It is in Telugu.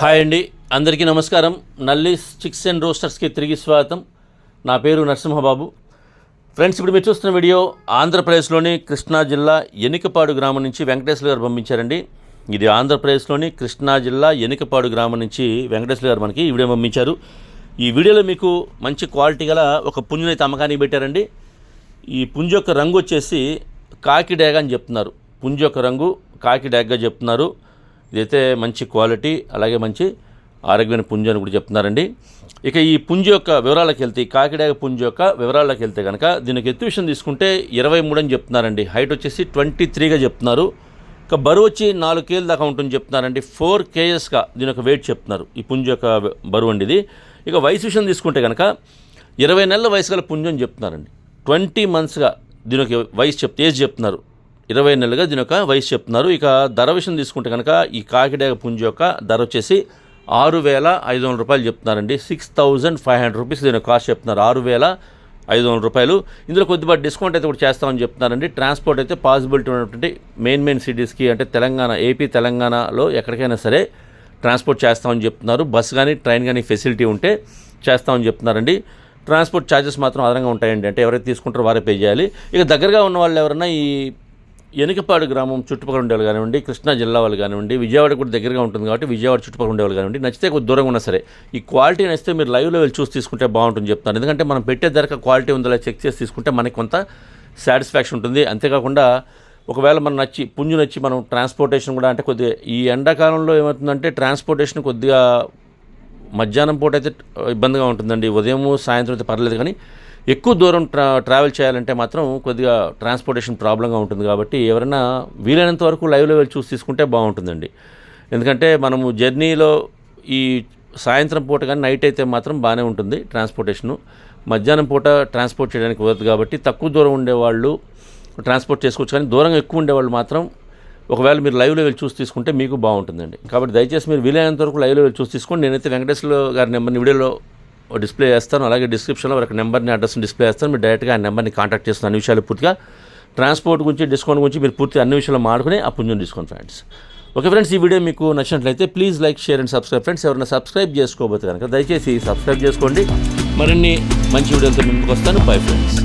హాయ్ అండి. అందరికీ నమస్కారం. నల్లి చిక్స్ అండ్ రోస్టర్స్కి తిరిగి స్వాగతం. నా పేరు నరసింహబాబు. ఫ్రెండ్స్ ఇప్పుడు మీరు చూస్తున్న వీడియో ఆంధ్రప్రదేశ్లోని కృష్ణా జిల్లా ఎనికపాడు గ్రామం నుంచి వెంకటేశ్వర గారు పంపించారండి. ఇది ఆంధ్రప్రదేశ్లోని కృష్ణా జిల్లా ఎనికపాడు గ్రామం నుంచి వెంకటేశ్వర గారు మనకి ఈ వీడియో పంపించారు. ఈ వీడియోలో మీకు మంచి క్వాలిటీ గల ఒక పుంజునైతే అమ్మకానికి పెట్టారండి. ఈ పుంజు యొక్క రంగు వచ్చేసి కాకి డ్యాగ్ అని చెప్తున్నారు. పుంజు యొక్క రంగు కాకి డ్యాగ్గా చెప్తున్నారు. ఇదైతే మంచి క్వాలిటీ అలాగే మంచి ఆరోగ్యమైన పుంజు అని కూడా చెప్తున్నారండి. ఇక ఈ పుంజు యొక్క వివరాలకు వెళ్తే ఈ కాకిడాగ పుంజు యొక్క వివరాలకు వెళ్తే కనుక దీనికి ఎత్తు విషయం తీసుకుంటే ఇరవై మూడు అని చెప్తున్నారండి. హైట్ వచ్చేసి ట్వంటీ త్రీగా చెప్తున్నారు. ఇక బరువు వచ్చి నాలుగు కేజీల దాకా ఉంటుంది చెప్తున్నారండి. ఫోర్ కేజెస్గా దీని యొక్క వెయిట్ చెప్తున్నారు. ఈ పుంజు యొక్క బరువు అండి ఇది. ఇక వయసు విషయం తీసుకుంటే కనుక ఇరవై నెలల వయసు గల పుంజు అని చెప్తున్నారండి. ట్వంటీ మంత్స్గా దీని యొక్క వయసు చెప్తే ఏజ్ చెప్తున్నారు. ఇరవై నెలలుగా దీని యొక్క వయసు చెప్తున్నారు. ఇక ధర విషయం తీసుకుంటే కనుక ఈ కాకిడేగ పుంజు యొక్క ధర వచ్చేసి ఆరు వేల ఐదు వందల రూపాయలు చెప్తున్నారండి. Six thousand five hundred rupees దీని కాస్ట్ చెప్తున్నారు. ఆరు వేల ఐదు వందల రూపాయలు. ఇందులో కొద్దిపాటి డిస్కౌంట్ అయితే కూడా చేస్తామని చెప్తున్నారండి. ట్రాన్స్పోర్ట్ అయితే పాసిబిలిటీ ఉన్నటువంటి మెయిన్ మెయిన్ సిటీస్కి అంటే తెలంగాణ ఏపీ తెలంగాణలో ఎక్కడికైనా సరే ట్రాన్స్పోర్ట్ చేస్తామని చెప్తున్నారు. బస్ కానీ ట్రైన్ కానీ ఫెసిలిటీ ఉంటే చేస్తామని చెప్తున్నారండి. ట్రాన్స్పోర్ట్ ఛార్జెస్ మాత్రం అదనంగా ఉంటాయండి. అంటే ఎవరైతే తీసుకుంటారో వారే పే చేయాలి. ఇక దగ్గరగా ఉన్న వాళ్ళు ఎవరైనా ఈ ఎనకపాడు గ్రామం చుట్టుపక్కల ఉండేవాళ్ళు కానివ్వండి కృష్ణా జిల్లా వాళ్ళు కానివ్వండి విజయవాడ కూడా దగ్గరగా ఉంటుంది కాబట్టి విజయవాడ చుట్టుపక్కల ఉండేవాళ్ళు కానివ్వండి నచ్చితే కొద్ది దూరంగా ఉన్నా సరే. ఈ క్వాలిటీ నచ్చితే మీరు లైవ్లో వెళ్ళి చూసి తీసుకుంటే బాగుంటుంది చెప్తాను ఎందుకంటే మనం పెట్టే ధరకు క్వాలిటీ ఉందో చెక్ చేసి తీసుకుంటే మనకి కొంత సాటిస్ఫాక్షన్ ఉంటుంది. అంతేకాకుండా ఒకవేళ మనం నచ్చి పుంజు నచ్చి మనం ట్రాన్స్పోర్టేషన్ కూడా అంటే కొద్దిగా ఈ ఎండాకాలంలో ఏమవుతుందంటే ట్రాన్స్పోర్టేషన్ కొద్దిగా మధ్యాహ్నం పూట అయితే ఇబ్బందిగా ఉంటుందండి. ఉదయం సాయంత్రం అయితే పర్లేదు కానీ ఎక్కువ దూరం ట్రా ట్రావెల్ చేయాలంటే మాత్రం కొద్దిగా ట్రాన్స్పోర్టేషన్ ప్రాబ్లంగా ఉంటుంది కాబట్టి ఎవరైనా వీలైనంత వరకు లైవ్లో వెళ్ళి చూసి తీసుకుంటే బాగుంటుందండి. ఎందుకంటే మనము జర్నీలో ఈ సాయంత్రం పూట కానీ నైట్ అయితే మాత్రం బాగానే ఉంటుంది ట్రాన్స్పోర్టేషను. మధ్యాహ్నం పూట ట్రాన్స్పోర్ట్ చేయడానికి కుదరదు కాబట్టి తక్కువ దూరం ఉండేవాళ్ళు ట్రాన్స్పోర్ట్ చేసుకోవచ్చు కానీ దూరం ఎక్కువ ఉండేవాళ్ళు మాత్రం ఒకవేళ మీరు లైవ్లో వెళ్ళి చూసి తీసుకుంటే మీకు బాగుంటుందండి. కాబట్టి దయచేసి మీరు వీలైనంత వరకు లైవ్లో వెళ్ళి చూసి తీసుకోండి. నేనైతే వెంకటేశ్వర గారి నెంబర్ని వీడియోలో డిస్ప్లే చేస్తాను. అలాగే డిస్క్రిప్షన్లో వారికి నెంబర్ని అడ్రస్ని డిస్ప్లే చేస్తాను. మీరు డైరెక్ట్గా ఆ నెంబర్ని కాంటాక్ట్ చేస్తున్న అన్ని విషయాలు పూర్తిగా ట్రాన్స్పోర్ట్ గురించి డిస్కౌంట్ గురించి మీరు పూర్తి అన్ని విషయాలు మాడుకుని ఆ పుణ్యం డిస్కౌంట్ ఫ్రెండ్స్. ఓకే ఫ్రెండ్స్ ఈ వీడియో మీకు నచ్చినట్లయితే please like share and subscribe. Friends ఎవరైనా సబ్స్క్రైబ్ చేసుకోబోతే కనుక దయచేసి సబ్స్క్రైబ్ చేసుకోండి. మరిన్ని మంచి వీడియోలతో ముందుకు వస్తాను. Bye friends